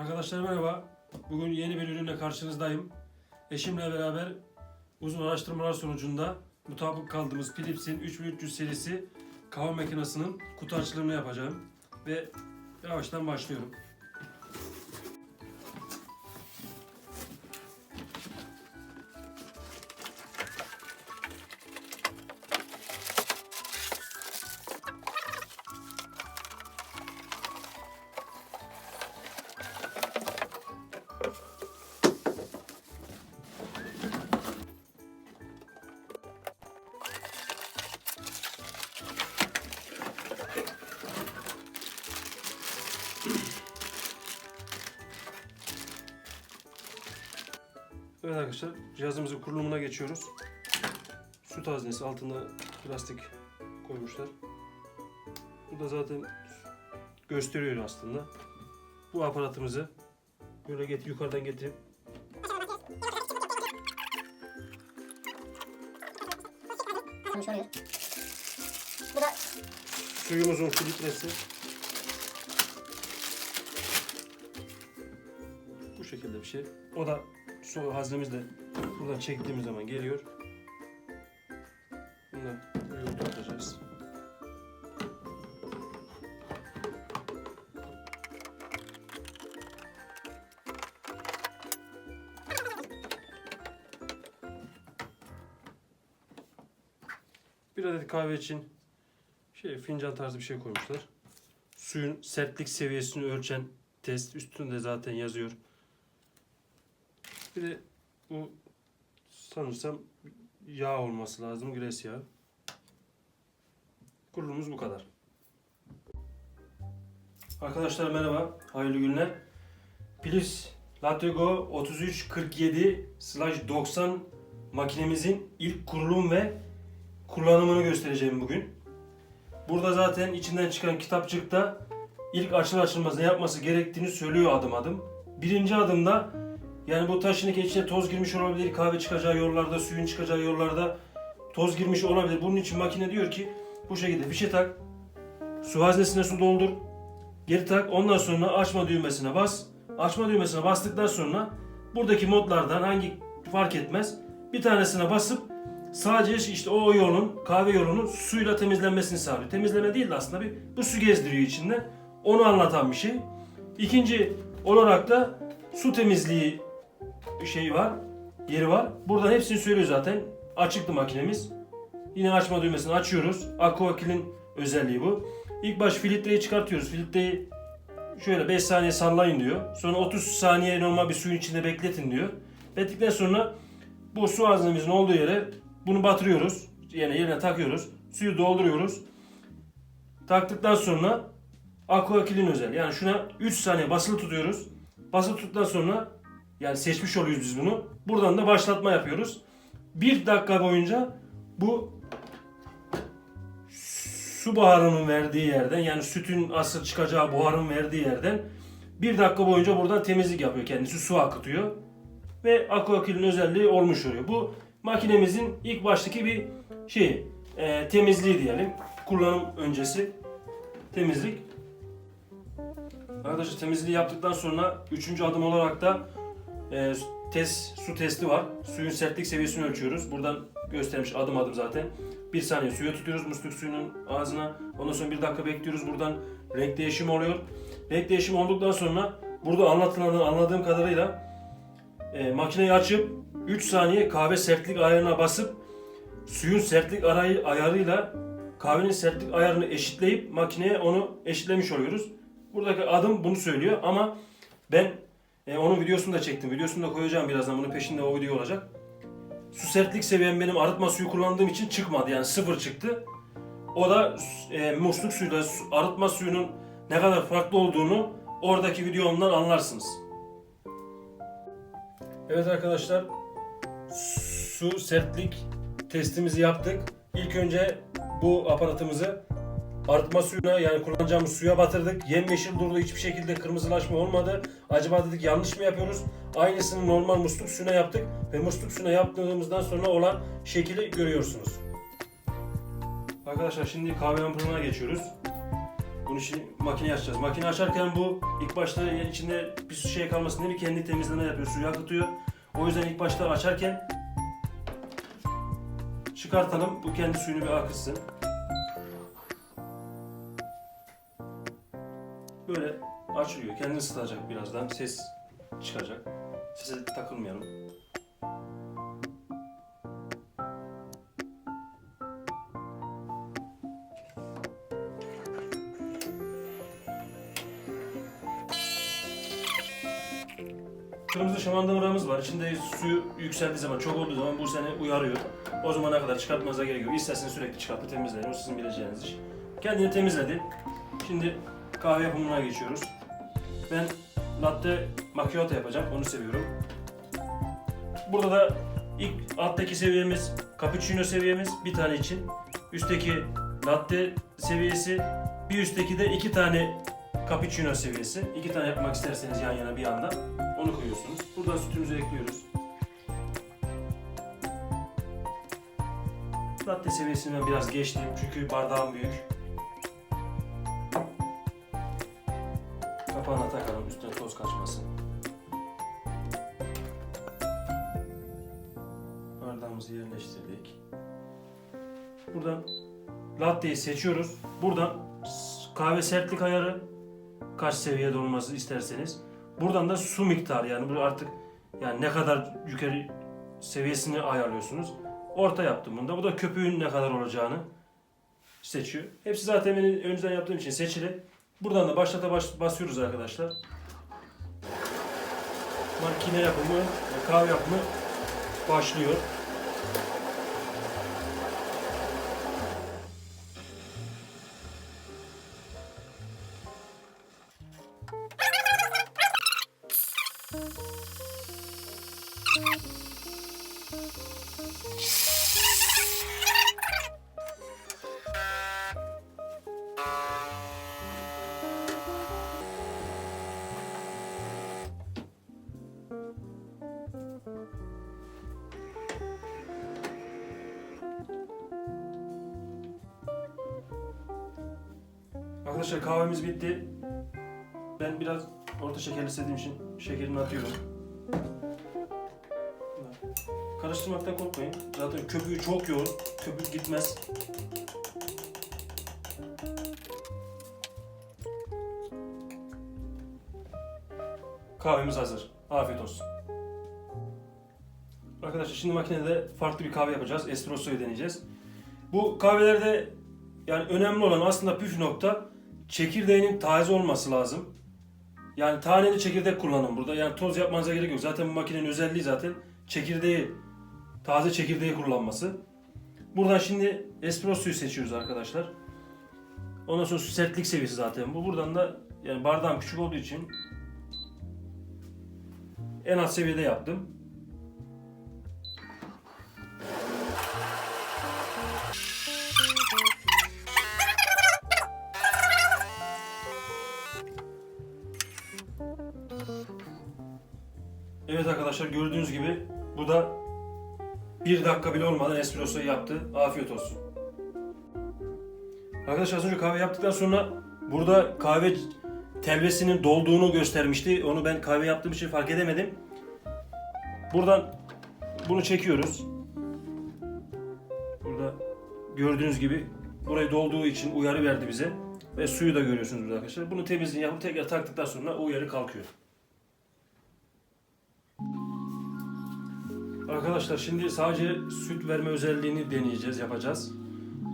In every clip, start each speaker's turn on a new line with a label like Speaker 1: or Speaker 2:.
Speaker 1: Arkadaşlar merhaba. Bugün yeni bir ürünle karşınızdayım. Eşimle beraber uzun araştırmalar sonucunda mutabık kaldığımız Philips'in 3300 serisi kahve makinesinin kutu açılımını yapacağım. Ve yavaştan başlıyorum. Evet arkadaşlar cihazımızın kurulumuna geçiyoruz. Süt haznesi altında plastik koymuşlar. Bu da zaten gösteriyor aslında. Bu aparatımızı böyle get yukarıdan getirip.
Speaker 2: Bu da
Speaker 1: suyumuzun filtresi. Bu şekilde bir şey. O da su haznemizle buradan çektiğimiz zaman geliyor. Bunu da oturtacağız. Bir adet kahve için şey fincan tarzı bir şey koymuşlar. Suyun sertlik seviyesini ölçen test üstünde zaten yazıyor. Bir de bu sanırsam yağ olması lazım. Gres yağı. Kurulumuz bu kadar. Arkadaşlar merhaba. Hayırlı günler. Philips Latrigo 3347/90 makinemizin ilk kurulum ve kullanımını göstereceğim bugün. Burada zaten içinden çıkan kitapçıkta ilk açılır açılmaz ne yapması gerektiğini söylüyor adım adım. Birinci adımda yani bu taşın içine toz girmiş olabilir, kahve çıkacağı yollarda, suyun çıkacağı yollarda toz girmiş olabilir. Bunun için makine diyor ki bu şekilde fişe tak, su haznesine su doldur, geri tak, ondan sonra açma düğmesine bas. Açma düğmesine bastıktan sonra buradaki modlardan hangi fark etmez bir tanesine basıp sadece işte o yolun, kahve yolunun suyla temizlenmesini sağlıyor. Temizleme değil de aslında bir bu su gezdiriyor içinde. Onu anlatan bir şey. İkinci olarak da su temizliği şey var, yeri var. Buradan hepsini söylüyor zaten. Açıktı makinemiz. Yine açma düğmesini açıyoruz. Aquakil'in özelliği bu. İlk baş filtreyi çıkartıyoruz. Filtreyi şöyle 5 saniye sallayın diyor. Sonra 30 saniye normal bir suyun içinde bekletin diyor. Bekledikten sonra bu su haznemizin olduğu yere bunu batırıyoruz. Yani yerine takıyoruz. Suyu dolduruyoruz. Taktıktan sonra aquakilin özel. Yani şuna 3 saniye basılı tutuyoruz. Basılı tuttuktan sonra yani seçmiş oluyoruz biz bunu. Buradan da başlatma yapıyoruz. Bir dakika boyunca bu su buharının verdiği yerden yani sütün asıl çıkacağı buharın verdiği yerden bir dakika boyunca buradan temizlik yapıyor kendisi su akıtıyor ve aquakilin özelliği olmuş oluyor. Bu makinemizin ilk baştaki bir şey e, temizliği diyelim kullanım öncesi temizlik. Arkadaşlar temizliği yaptıktan sonra üçüncü adım olarak da e, test, su testi var. Suyun sertlik seviyesini ölçüyoruz. Buradan göstermiş adım adım zaten. Bir saniye suya tutuyoruz musluk suyunun ağzına. Ondan sonra bir dakika bekliyoruz. Buradan renk değişimi oluyor. Renk değişimi olduktan sonra burada anlatılanı anladığım kadarıyla e, makineyi açıp 3 saniye kahve sertlik ayarına basıp suyun sertlik arayı, ayarıyla kahvenin sertlik ayarını eşitleyip makineye onu eşitlemiş oluyoruz. Buradaki adım bunu söylüyor ama ben e, onun videosunu da çektim. Videosunu da koyacağım birazdan. Bunun peşinde o video olacak. Su sertlik seviyem benim arıtma suyu kullandığım için çıkmadı. Yani sıfır çıktı. O da e, musluk suyuyla su- arıtma suyunun ne kadar farklı olduğunu oradaki videomdan anlarsınız. Evet arkadaşlar. Su sertlik testimizi yaptık. İlk önce bu aparatımızı arıtma suyuna yani kullanacağımız suya batırdık. Yemyeşil durdu hiçbir şekilde kırmızılaşma olmadı. Acaba dedik yanlış mı yapıyoruz? Aynısını normal musluk suyuna yaptık ve musluk suyuna yaptığımızdan sonra olan şekili görüyorsunuz. Arkadaşlar şimdi kahve ampuluna geçiyoruz. Bunu şimdi makine açacağız. Makine açarken bu ilk başta içinde bir şey kalmasın diye bir kendi temizleme yapıyor. Suyu akıtıyor. O yüzden ilk başta açarken çıkartalım. Bu kendi suyunu bir akıtsın. Böyle açılıyor. Kendini ısıtacak birazdan. Ses çıkacak. Sese takılmayalım. Kırmızı şamandıramız var. İçinde suyu yükseldiği zaman, çok olduğu zaman bu seni uyarıyor. O zamana kadar çıkartmanıza gerek yok. İsterseniz sürekli çıkartıp temizleyin. O sizin bileceğiniz iş. Kendini temizledi. Şimdi kahve yapımına geçiyoruz. Ben latte macchiato yapacağım. Onu seviyorum. Burada da ilk alttaki seviyemiz cappuccino seviyemiz bir tane için. Üstteki latte seviyesi. Bir üstteki de iki tane cappuccino seviyesi. İki tane yapmak isterseniz yan yana bir anda onu koyuyorsunuz. Burada sütümüzü ekliyoruz. Latte seviyesinden biraz geçtim çünkü bardağım büyük. Kapağına takalım üstüne toz kaçmasın. Bardağımızı yerleştirdik. Buradan latteyi seçiyoruz. Buradan kahve sertlik ayarı kaç seviyede olması isterseniz. Buradan da su miktarı yani bu artık yani ne kadar yukarı seviyesini ayarlıyorsunuz. Orta yaptım bunda. Bu da köpüğün ne kadar olacağını seçiyor. Hepsi zaten benim önceden yaptığım için seçili. Buradan da başlata baş, basıyoruz arkadaşlar. Makine yapımı, ve kahve yapımı başlıyor. Arkadaşlar kahvemiz bitti. Ben biraz orta şekerli istediğim için şekerini atıyorum. Karıştırmaktan korkmayın. Zaten köpüğü çok yoğun. Köpük gitmez. Kahvemiz hazır. Afiyet olsun. Arkadaşlar şimdi makinede farklı bir kahve yapacağız. Espresso'yu deneyeceğiz. Bu kahvelerde yani önemli olan aslında püf nokta çekirdeğinin taze olması lazım. Yani taneli çekirdek kullanın burada. Yani toz yapmanıza gerek yok. Zaten bu makinenin özelliği zaten çekirdeği, taze çekirdeği kullanması. Buradan şimdi espressoyu seçiyoruz arkadaşlar. Ondan sonra sertlik seviyesi zaten bu. Buradan da yani bardağım küçük olduğu için en az seviyede yaptım. Evet arkadaşlar gördüğünüz gibi bu da bir dakika bile olmadan espressoyu yaptı. Afiyet olsun. Arkadaşlar az önce kahve yaptıktan sonra burada kahve telvesinin dolduğunu göstermişti. Onu ben kahve yaptığım için fark edemedim. Buradan bunu çekiyoruz. Burada gördüğünüz gibi burayı dolduğu için uyarı verdi bize. Ve suyu da görüyorsunuz burada arkadaşlar. Bunu temizliğini yapıp tekrar taktıktan sonra o uyarı kalkıyor. Arkadaşlar şimdi sadece süt verme özelliğini deneyeceğiz, yapacağız.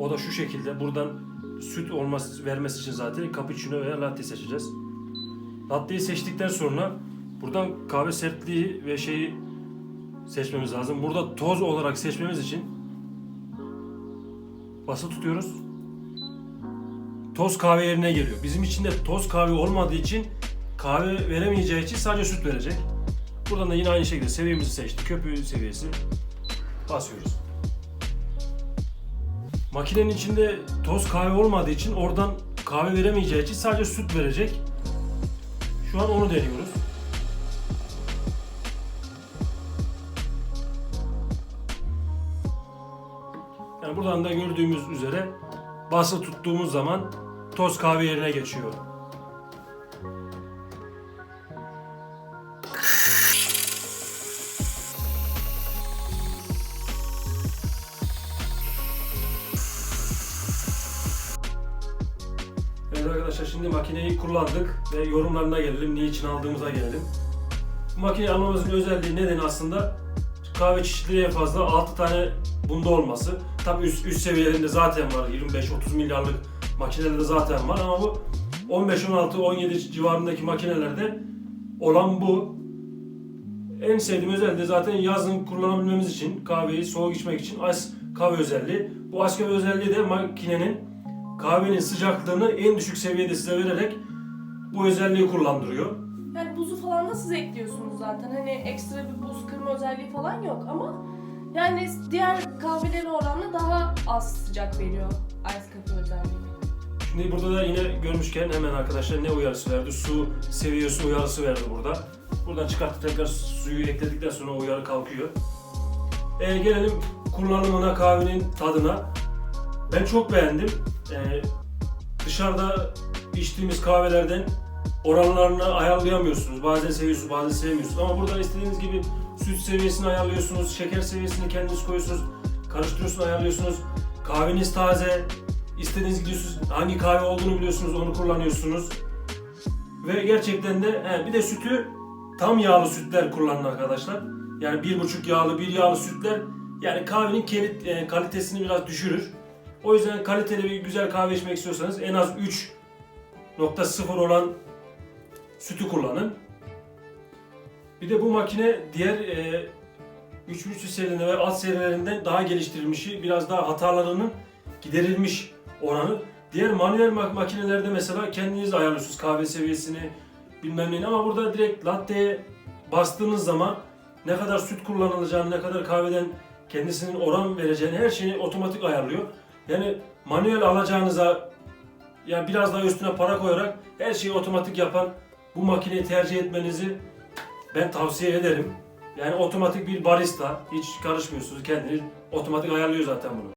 Speaker 1: O da şu şekilde. Buradan süt olması vermesi için zaten cappuccino veya latte seçeceğiz. Latteyi seçtikten sonra buradan kahve sertliği ve şeyi seçmemiz lazım. Burada toz olarak seçmemiz için basılı tutuyoruz. Toz kahve yerine geliyor. Bizim için de toz kahve olmadığı için kahve veremeyeceği için sadece süt verecek. Buradan da yine aynı şekilde seviyemizi seçtik. Köpüğü seviyesi. Basıyoruz. Makinenin içinde toz kahve olmadığı için oradan kahve veremeyeceği için sadece süt verecek. Şu an onu deniyoruz. Yani buradan da gördüğümüz üzere basılı tuttuğumuz zaman toz kahve yerine geçiyor. Arkadaşlar şimdi makineyi kullandık ve yorumlarına gelelim. Niçin aldığımıza gelelim. Bu makineyi almamızın özelliği nedeni aslında kahve çeşitliliği fazla 6 tane bunda olması. Tabi üst, üst seviyelerinde zaten var. 25-30 milyarlık makinelerde zaten var ama bu 15, 16, 17 civarındaki makinelerde olan bu. En sevdiğim özelliği zaten yazın kullanabilmemiz için kahveyi soğuk içmek için ice kahve özelliği. Bu ice kahve özelliği de makinenin kahvenin sıcaklığını en düşük seviyede size vererek bu özelliği kullandırıyor.
Speaker 3: Yani buzu falan da siz ekliyorsunuz zaten. Hani ekstra bir buz kırma özelliği falan yok ama yani diğer kahvelere oranla daha az sıcak veriyor ice coffee özelliği.
Speaker 1: Şimdi burada da yine görmüşken hemen arkadaşlar ne uyarısı verdi? Su seviyesi uyarısı verdi burada. Buradan çıkarttık tekrar suyu ekledikten sonra uyarı kalkıyor. Ee, gelelim kullanımına kahvenin tadına. Ben çok beğendim. Ee, dışarıda içtiğimiz kahvelerden oranlarını ayarlayamıyorsunuz. Bazen seviyorsunuz, bazen sevmiyorsunuz. Ama burada istediğiniz gibi süt seviyesini ayarlıyorsunuz, şeker seviyesini kendiniz koyuyorsunuz, karıştırıyorsunuz, ayarlıyorsunuz. Kahveniz taze, istediğiniz gidiyorsunuz, hangi kahve olduğunu biliyorsunuz, onu kullanıyorsunuz. Ve gerçekten de he, bir de sütü tam yağlı sütler kullanın arkadaşlar. Yani bir buçuk yağlı, bir yağlı sütler yani kahvenin e, kalitesini biraz düşürür. O yüzden kaliteli bir güzel kahve içmek istiyorsanız en az 3.0 olan sütü kullanın. Bir de bu makine diğer e, 3.5 serine ve alt serilerinden daha geliştirilmişi, biraz daha hatalarının giderilmiş oranı. Diğer manuel mak- makinelerde mesela kendiniz ayarlıyorsunuz kahve seviyesini bilmem neyini ama burada direkt latte'ye bastığınız zaman ne kadar süt kullanılacağını, ne kadar kahveden kendisinin oran vereceğini her şeyi otomatik ayarlıyor. Yani manuel alacağınıza yani biraz daha üstüne para koyarak her şeyi otomatik yapan bu makineyi tercih etmenizi ben tavsiye ederim. Yani otomatik bir barista, hiç karışmıyorsunuz kendiniz otomatik ayarlıyor zaten bunu.